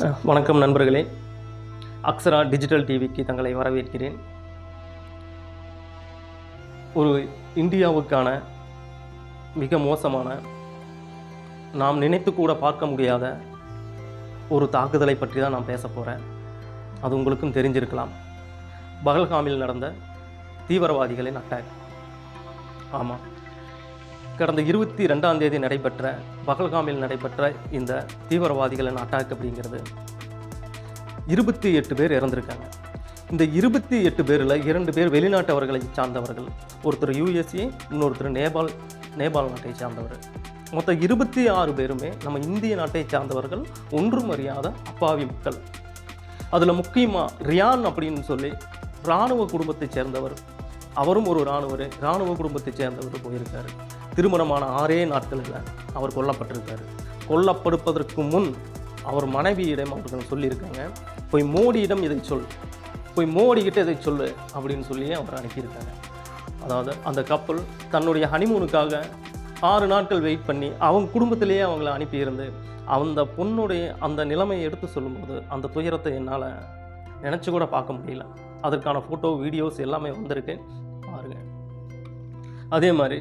வணக்கம் நண்பர்களே. அக்ஸரா டிஜிட்டல் டிவிக்கு தங்களை வரவேற்கிறேன். ஒரு இந்தியாவுக்கான மிக மோசமான நாம் நினைத்து கூட பார்க்க முடியாத ஒரு தாக்குதலை பற்றி தான் நான் பேச போகிறேன் அது உங்களுக்கும் தெரிஞ்சிருக்கலாம். பகல்காமில் நடந்த தீவிரவாதிகளின் அட்டாக். ஆமாம். கடந்த இருபத்தி ரெண்டாம் தேதி நடைபெற்ற பகல்காமில் நடைபெற்ற இந்த தீவிரவாதிகளின் அட்டாக் அப்படிங்கிறது இருபத்தி எட்டு பேர் இறந்திருக்காங்க. இந்த இருபத்தி எட்டு பேரில் இரண்டு பேர் வெளிநாட்டவர்களை சார்ந்தவர்கள். ஒருத்தர் யூஎஸ்ஏ இன்னொருத்தர் நேபாள் நேபாள் நாட்டை சார்ந்தவர். மொத்தம் இருபத்தி ஆறு பேருமே நம்ம இந்திய நாட்டை சார்ந்தவர்கள். ஒன்றும் அறியாத அப்பாவி மக்கள். அதில் முக்கியமாக ரியான் அப்படின்னு சொல்லி இராணுவ குடும்பத்தைச் சேர்ந்தவர். அவரும் ஒரு இராணுவர் இராணுவ குடும்பத்தைச் சேர்ந்தவர் போயிருக்காரு. திருமணமான ஆறே நாட்களில் அவர் கொல்லப்பட்டிருக்காரு. கொல்லப்படுப்பதற்கு முன் அவர் மனைவியிடம் அவர்கள் சொல்லியிருக்காங்க போய் மோடியிடம் இதை சொல். போய் மோடிக்கிட்ட இதை சொல்லு அப்படின்னு சொல்லி அவர் அனுப்பியிருக்காங்க. அதாவது அந்த கப்பல் தன்னுடைய ஹனிமூனுக்காக ஆறு நாட்கள் வெயிட் பண்ணி அவங்க குடும்பத்திலேயே அவங்கள அனுப்பியிருந்து அந்த பொண்ணுடைய அந்த நிலைமையை எடுத்து சொல்லும்போது அந்த துயரத்தை என்னால் நினச்சி கூட பார்க்க முடியல. அதற்கான ஃபோட்டோ வீடியோஸ் எல்லாமே வந்திருக்கு. பாருங்கள் அதே மாதிரி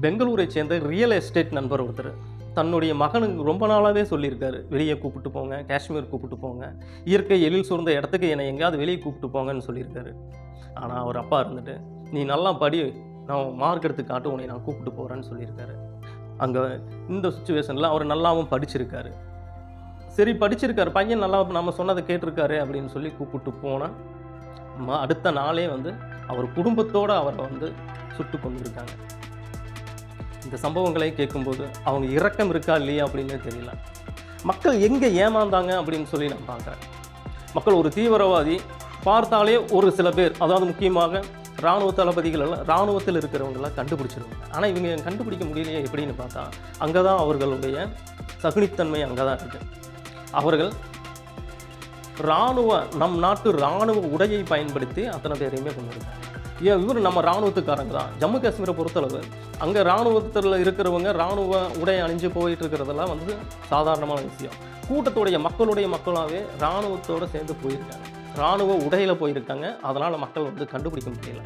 பெங்களூரை சேர்ந்த ரியல் எஸ்டேட் நண்பர் ஒருத்தர். தன்னுடைய மகனுக்கு ரொம்ப நாளாகவே சொல்லியிருக்காரு வெளியே கூப்பிட்டு போங்க காஷ்மீர் கூப்பிட்டு போங்க. இயற்கை எழில் சூழ்ந்த இடத்துக்கு என்னை எங்கேயாவது வெளியே கூப்பிட்டு போங்கன்னு சொல்லியிருக்காரு. ஆனால் அவர் அப்பா இருந்துட்டு நீ நல்லா படி நான் மார்க் எடுத்து காட்டு உன்னை நான் கூப்பிட்டு போகிறேன்னு சொல்லியிருக்காரு. அங்கே இந்த சுச்சுவேஷனில் அவர் நல்லாவும் படிச்சிருக்காரு. சரி படிச்சிருக்காரு பையன் நல்லா நம்ம சொன்னதை கேட்டிருக்காரு அப்படின்னு சொல்லி கூப்பிட்டு போனால் ம- அடுத்த நாளே வந்து அவர் குடும்பத்தோடு அவரை வந்து சுட்டு கொண்டிருக்காங்க இந்த சம்பவங்களை கேட்கும்போது அவங்க இரக்கம் இருக்கா இல்லையா அப்படின்னு தெரியல. மக்கள் எங்கே ஏமாந்தாங்க அப்படின்னு சொல்லி நான் பார்க்குறேன். மக்கள் ஒரு தீவிரவாதி பார்த்தாலே ஒரு சில பேர் அதாவது முக்கியமாக இராணுவ தளபதிகள் எல்லாம் இராணுவத்தில் இருக்கிறவங்களாம் கண்டுபிடிச்சிருவாங்க. ஆனால் இவங்க கண்டுபிடிக்க முடியலையே எப்படின்னு பார்த்தா அங்கே தான் அவர்களுடைய சகுனித்தன்மை அங்கே தான் இருக்குது அவர்கள் இராணுவ நம் நாட்டு இராணுவ உடையை பயன்படுத்தி அத்தனை பேரையுமே கொண்டு இவர் நம்ம இராணுவத்துக்காரங்க தான். ஜம்மு காஷ்மீரை பொறுத்தளவு அங்கே இராணுவத்தில் இருக்கிறவங்க இராணுவ உடை அணிஞ்சு போயிட்டு இருக்கிறதெல்லாம் வந்து சாதாரணமான விஷயம். கூட்டத்துடைய மக்களுடைய மக்களாகவே இராணுவத்தோடு சேர்ந்து போயிருக்காங்க. இராணுவ உடையில் போயிருக்காங்க. அதனால் மக்கள் வந்து கண்டுபிடிக்க முடியல.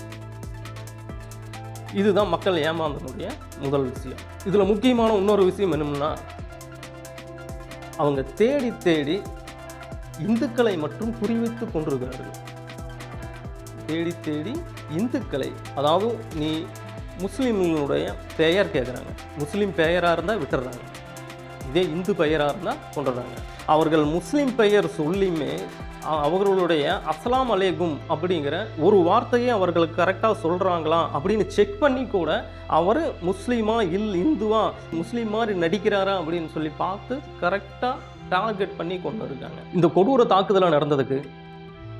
இதுதான் மக்கள் ஏமாந்தனுடைய முதல் விஷயம். இதில் முக்கியமான இன்னொரு விஷயம் என்னன்னா அவங்க தேடி தேடி இந்துக்களை மட்டும் குறிவைத்து கொண்டிருக்கிறார்கள். தேடி தேடி இந்துக்களை அதாவது நீ முஸ்லீம்களுடைய பெயர் கேட்குறாங்க முஸ்லீம் பெயராக இருந்தால் விட்டுறாங்க. இதே இந்து பெயராக இருந்தால் கொண்டுறாங்க அவர்கள் முஸ்லீம் பெயர் சொல்லியுமே அவர்களுடைய அஸ்லாம் அலேகும் அப்படிங்கிற ஒரு வார்த்தையை அவர்களுக்கு கரெக்டாக சொல்கிறாங்களா அப்படின்னு செக் பண்ணி கூட அவர் முஸ்லீமா இல் இந்துவா முஸ்லீம் மாதிரி நடிக்கிறாரா அப்படின்னு சொல்லி பார்த்து கரெக்டாக டார்கெட் பண்ணி கொண்டு இருக்காங்க. இந்த கொடூர தாக்குதலாக நடந்ததுக்கு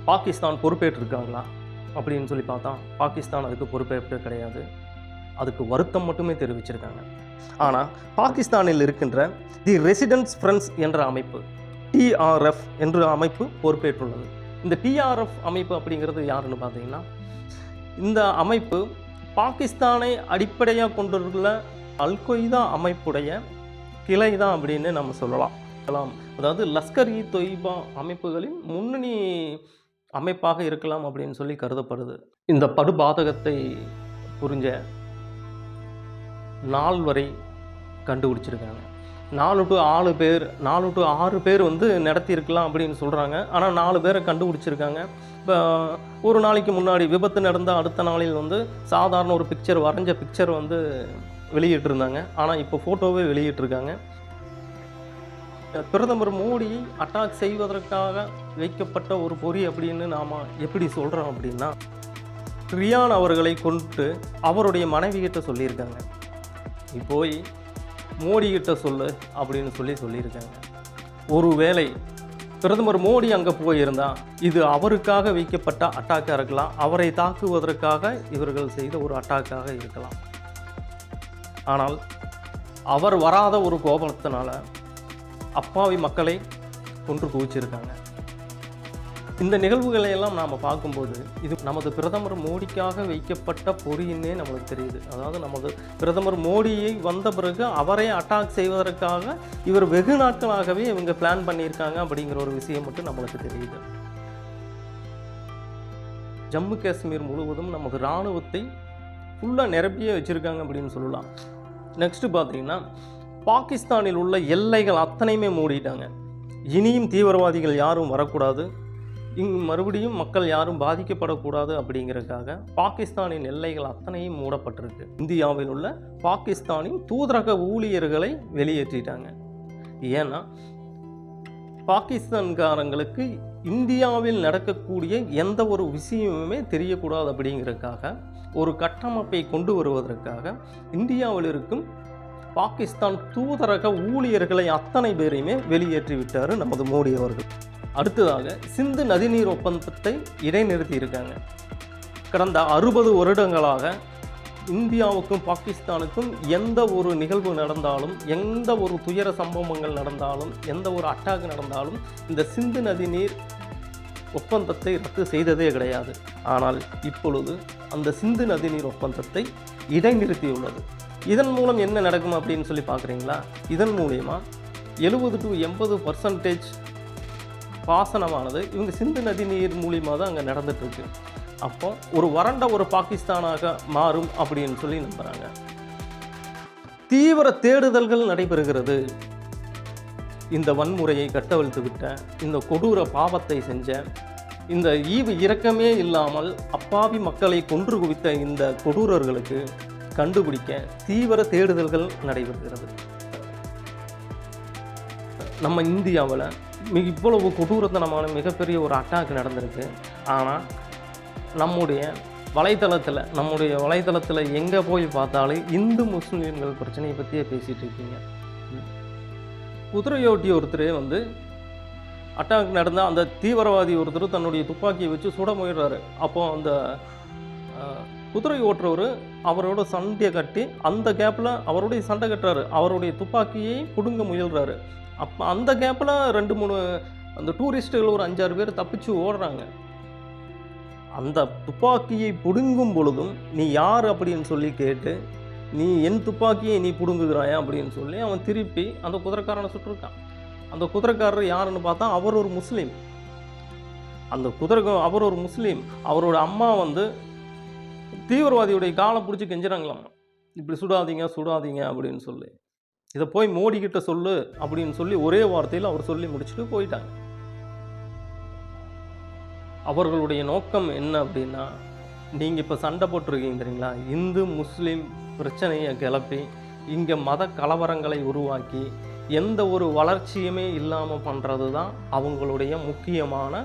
பாகிஸ்தான் பொறுப்பேற்றிருக்காங்களா? அப்படின்னு சொல்லி பார்த்தா பாகிஸ்தான் அதுக்கு பொறுப்பேற்று கிடையாது. அதுக்கு வருத்தம் மட்டுமே தெரிவிச்சிருக்காங்க. ஆனால் பாகிஸ்தானில் இருக்கின்ற தி ரெசிடென்ஸ் ஃப்ரெண்ட்ஸ் என்ற அமைப்பு டிஆர்எஃப் என்ற அமைப்பு பொறுப்பேற்றுள்ளது. இந்த டிஆர்எஃப் அமைப்பு அப்படிங்கிறது யாருன்னு பார்த்தீங்கன்னா இந்த அமைப்பு பாகிஸ்தானை அடிப்படையாக கொண்டுள்ள அல் கொய்தா அமைப்புடைய கிளை தான் அப்படின்னு நம்ம சொல்லலாம். சொல்லலாம் அதாவது லஸ்கர் இ தொய்பா அமைப்புகளின் முன்னணி அமைப்பாக இருக்கலாம் அப்படின்னு சொல்லி கருதப்படுது. இந்த படுபாதகத்தை புரிஞ்ச நாள் வரை கண்டுபிடிச்சிருக்காங்க. நாலு டு ஆறு பேர் நாலு டு ஆறு பேர் வந்து நடத்தியிருக்கலாம் அப்படின்னு சொல்கிறாங்க ஆனால் நாலு பேரை கண்டுபிடிச்சிருக்காங்க. இப்போ ஒரு நாளைக்கு முன்னாடி விபத்து நடந்த அடுத்த நாளில் வந்து சாதாரண ஒரு பிக்சர் வரைஞ்ச பிக்சர் வந்து வெளியிட்டிருந்தாங்க. ஆனால் இப்போ ஃபோட்டோவே வெளியிட்டிருக்காங்க. பிரதமர் மோடி அட்டாக் செய்வதற்காக வைக்கப்பட்ட ஒரு பொறி அப்படின்னு நாம் எப்படி சொல்கிறோம் அப்படின்னா ரியான் அவர்களை கொண்டு அவருடைய மனைவிகிட்ட சொல்லியிருக்காங்க. நீ போய் மோடி சொல்லு அப்படின்னு சொல்லி சொல்லியிருக்காங்க. ஒருவேளை பிரதமர் மோடி அங்கே போயிருந்தால் இது அவருக்காக வைக்கப்பட்ட அட்டாக்காக இருக்கலாம் அவரை தாக்குவதற்காக இவர்கள் செய்த ஒரு அட்டாக்காக இருக்கலாம். ஆனால் அவர் வராத ஒரு கோபத்தினால அப்பாவி மக்களை கொன்று குவிச்சிருக்காங்க. இந்த நிகழ்வுகளை எல்லாம் நாம் பார்க்கும்போது இது நமது பிரதமர் மோடிக்காக வைக்கப்பட்ட பொறியின்னே நம்மளுக்கு தெரியுது. அதாவது நமது பிரதமர் மோடியை வந்த பிறகு அவரை அட்டாக் செய்வதற்காக இவர் வெகு நாட்களாகவே இவங்க பிளான் பண்ணியிருக்காங்க அப்படிங்கிற ஒரு விஷயம் மட்டும் நம்மளுக்கு தெரியுது. ஜம்மு காஷ்மீர் முழுவதும் நமது இராணுவத்தை ஃபுல்லாக நிரப்பியே வச்சுருக்காங்க அப்படின்னு சொல்லலாம். நெக்ஸ்ட்டு பார்த்தீங்கன்னா பாகிஸ்தானில் உள்ள எல்லைகள் அத்தனையுமே மூடிட்டாங்க. இனியும் தீவிரவாதிகள் யாரும் வரக்கூடாது. இங்கு மறுபடியும் மக்கள் யாரும் பாதிக்கப்படக்கூடாது அப்படிங்கிறதுக்காக பாகிஸ்தானின் எல்லைகள் அத்தனையும் மூடப்பட்டிருக்கு. இந்தியாவில் உள்ள பாகிஸ்தானின் தூதரக ஊழியர்களை வெளியேற்றிட்டாங்க. ஏன்னா பாகிஸ்தான்காரங்களுக்கு இந்தியாவில் நடக்கக்கூடிய எந்த ஒரு விஷயமுமே தெரியக்கூடாது அப்படிங்கிறதுக்காக ஒரு கட்டமைப்பை கொண்டு வருவதற்காக இந்தியாவில் இருக்கும் பாகிஸ்தான் தூதரக ஊழியர்களை அத்தனை பேரையுமே வெளியேற்றி விட்டார் நமது மோடி அவர்கள். அடுத்ததாக சிந்து நதிநீர் ஒப்பந்தத்தை இடைநிறுத்தி இருக்காங்க. கடந்த அறுபது வருடங்களாக இந்தியாவுக்கும் பாகிஸ்தானுக்கும் எந்த ஒரு நிகழ்வு நடந்தாலும் எந்த ஒரு துயர சம்பவங்கள் நடந்தாலும் எந்த ஒரு அட்டாக் நடந்தாலும் இந்த சிந்து நதிநீர் ஒப்பந்தத்தை ரத்து செய்ததே கிடையாது. ஆனால் இப்பொழுது அந்த சிந்து நதிநீர் ஒப்பந்தத்தை இடைநிறுத்தியுள்ளது. இதன் மூலம் என்ன நடக்கும் அப்படின்னு சொல்லி பார்க்குறீங்களா? இதன் மூலயமா எழுபது டு எண்பது பர்சன்டேஜ் பாசனமானது இவங்க சிந்து நதி நீர் மூலியமாக தான் அங்கே நடந்துகிட்ருக்கு அப்போ ஒரு வறண்ட ஒரு பாகிஸ்தானாக மாறும் அப்படின்னு சொல்லி நம்புகிறாங்க தீவிர தேடுதல்கள் நடைபெறுகிறது. இந்த வன்முறையை கட்டவிழ்த்து விட்ட இந்த கொடூர பாவத்தை செஞ்ச இந்த ஈவு இரக்கமே இல்லாமல் அப்பாவி மக்களை கொன்று குவித்த இந்த கொடூரர்களுக்கு கண்டுபிடிக்க தீவிர தேடுதல்கள் நடைபெறுகிறது. நம்ம இந்தியாவில் மிக இவ்வளவு கொடூரத்தனமான மிகப்பெரிய ஒரு அட்டாக் நடந்திருக்கு. ஆனால் நம்முடைய வலைத்தளத்தில் நம்முடைய வலைத்தளத்தில் எங்கே போய் பார்த்தாலும் இந்து முஸ்லீம்கள் பிரச்சனையை பற்றியே பேசிகிட்டு இருக்கீங்க. குதிரையோட்டி ஒருத்தர் வந்து அட்டாக் நடந்தால் அந்த தீவிரவாதி ஒருத்தர் தன்னுடைய துப்பாக்கியை வச்சு சுட முயறாரு அப்போது அந்த குதிரை ஓட்டுறவர் அவரோட சண்டையை கட்டி அந்த கேப்பில் அவருடைய சண்டை கட்டுறாரு. அவருடைய துப்பாக்கியை பிடுங்க முயல்கிறாரு அப்போ அந்த கேப்பில் ரெண்டு மூணு அந்த டூரிஸ்ட்டுகள் ஒரு அஞ்சாறு பேர் தப்பிச்சு ஓடுறாங்க. அந்த துப்பாக்கியை பிடுங்கும் பொழுதும் நீ யார் அப்படின்னு சொல்லி கேட்டு நீ என் துப்பாக்கியை நீ பிடுங்குகிறாயா அப்படின்னு சொல்லி அவன் திருப்பி அந்த குதிரைக்காரனை சுட்டிருக்கான். அந்த குதிரைக்காரர் யாருன்னு பார்த்தா அவர் ஒரு முஸ்லீம். அந்த குதிரை அவர் ஒரு முஸ்லீம். அவரோட அம்மா வந்து தீவிரவாதியுடைய காலை பிடிச்சி கெஞ்சுறாங்களாம். இப்படி சுடாதீங்க சுடாதீங்க அப்படின்னு சொல்லி. இதை போய் மோடி கிட்ட சொல்லு அப்படின்னு சொல்லி ஒரே வார்த்தையில் அவர் சொல்லி முடிச்சுட்டு போயிட்டாங்க. அவர்களுடைய நோக்கம் என்ன அப்படின்னா நீங்கள் இப்போ சண்டை போட்டிருக்கீங்க தெரியுங்களா? இந்து முஸ்லீம் பிரச்சனையை கிளப்பி இங்கே மத கலவரங்களை உருவாக்கி எந்த ஒரு வளர்ச்சியுமே இல்லாமல் பண்ணுறது தான் அவங்களுடைய முக்கியமான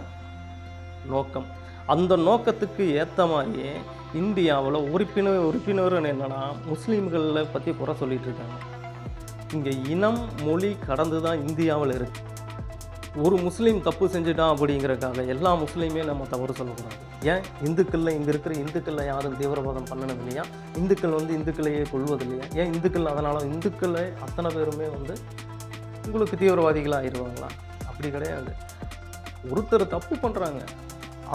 நோக்கம். அந்த நோக்கத்துக்கு ஏற்ற மாதிரியே இந்தியாவில் உறுப்பினர் உறுப்பினர்னு என்னென்னா முஸ்லீம்களை பற்றி குறை சொல்லிட்டு இருக்காங்க. இங்கே இனம் மொழி கடந்து தான் இந்தியாவில் இருக்கு. ஒரு முஸ்லீம் தப்பு செஞ்சுட்டான் அப்படிங்கிறக்காக எல்லா முஸ்லீமே நம்ம தவறு சொல்லக்கூடாது. ஏன்? இந்துக்களில் இங்கே இருக்கிற இந்துக்களில் யாரும் தீவிரவாதம் பண்ணணும் இல்லையா? இந்துக்கள் வந்து இந்துக்களையே கொள்வது இல்லையா? ஏன் இந்துக்கள் அதனால் இந்துக்களை அத்தனை பேருமே வந்து உங்களுக்கு தீவிரவாதிகளாக ஆயிடுவாங்களா அப்படி கிடையாது. ஒருத்தர் தப்பு பண்ணுறாங்க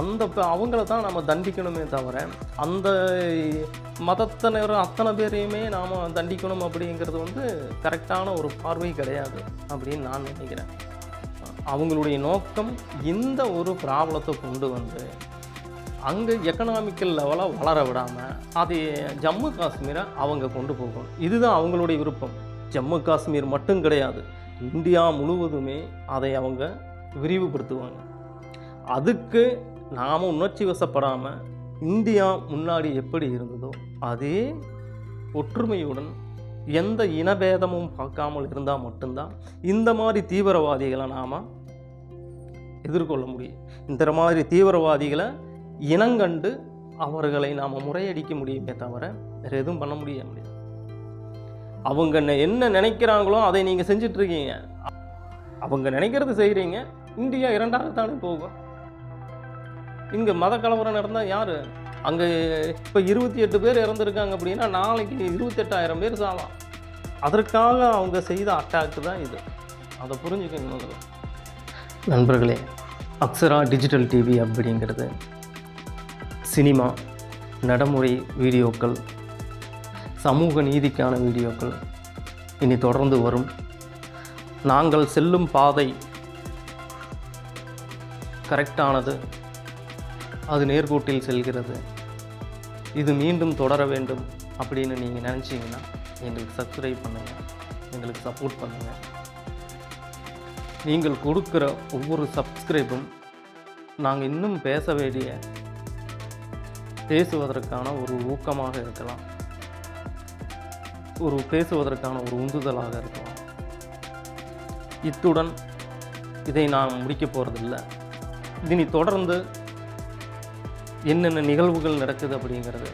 அந்த அவங்கள தான் நம்ம தண்டிக்கணுமே தவிர அந்த மதத்தினர் அத்தனை பேரையுமே நாம் தண்டிக்கணும் அப்படிங்கிறது வந்து கரெக்டான ஒரு பார்வை கிடையாது அப்படின்னு நான் நினைக்கிறேன். அவங்களுடைய நோக்கம் இந்த ஒரு ப்ராப்ளத்தை கொண்டு வந்து அங்கே எக்கனாமிக்கல் லெவலாக வளர விடாமல் அது ஜம்மு காஷ்மீரை அவங்க கொண்டு போகணும். இதுதான் அவங்களுடைய விருப்பம். ஜம்மு காஷ்மீர் மட்டும் கிடையாது இந்தியா முழுவதுமே அதை அவங்க விரிவுபடுத்துவாங்க. அதுக்கு நாமும் உணர்ச்சி வசப்படாமல் இந்தியா முன்னாடி எப்படி இருந்ததோ அதே ஒற்றுமையுடன் எந்த இனபேதமும் பார்க்காமல் இருந்தால் மட்டும்தான் இந்த மாதிரி தீவிரவாதிகளை நாம் எதிர்கொள்ள முடியும். இந்த மாதிரி தீவிரவாதிகளை இனங்கண்டு அவர்களை நாம் முறையடிக்க முடியுமே தவிர வேறு எதுவும் பண்ண முடிய முடியாது. அவங்க என்ன நினைக்கிறாங்களோ அதை நீங்கள் செஞ்சிட்ருக்கீங்க அவங்க நினைக்கிறது செய்கிறீங்க இந்தியா இரண்டாகத்தானே போகும். இங்கே மத கலவரம் நடந்தால் யார்? அங்கே இப்போ இருபத்தி எட்டு பேர் இறந்துருக்காங்க அப்படின்னா நாளைக்கு இருபத்தெட்டாயிரம் பேர் சாவாம் அதற்காக அவங்க செய்த அட்டாக்கு தான் இது. அதை புரிஞ்சுக்கணும் முதல்ல. நண்பர்களே அக்ஸரா டிஜிட்டல் டிவி அப்படிங்கிறது சினிமா நடைமுறை வீடியோக்கள் சமூக நீதிக்கான வீடியோக்கள் இனி தொடர்ந்து வரும். நாங்கள் செல்லும் பாதை கரெக்டானது அது நேர்கோட்டில் செல்கிறது. இது மீண்டும் தொடர வேண்டும் அப்படின்னு நீங்கள் நினச்சிங்கன்னா எங்களுக்கு சப்ஸ்கிரைப் பண்ணுங்கள் எங்களுக்கு சப்போர்ட் பண்ணுங்கள் நீங்கள் கொடுக்குற ஒவ்வொரு சப்ஸ்கிரைபும் நாங்கள் இன்னும் பேச வேண்டிய பேசுவதற்கான ஒரு ஊக்கமாக இருக்கலாம். ஒரு பேசுவதற்கான ஒரு உந்துதலாக இருக்கலாம். இத்துடன் இதை நான் முடிக்கப் போகிறதில்ல இனி தொடர்ந்து என்னென்ன நிகழ்வுகள் நடக்குது அப்படிங்கிறது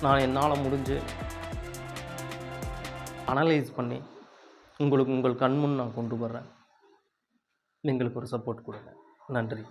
நான் என்னால் முடிஞ்சு அனலைஸ் பண்ணி உங்களுக்கு உங்கள் கண்முன் நான் கொண்டு வர்றேன். எங்களுக்கு ஒரு சப்போர்ட் கொடுங்க. நன்றி.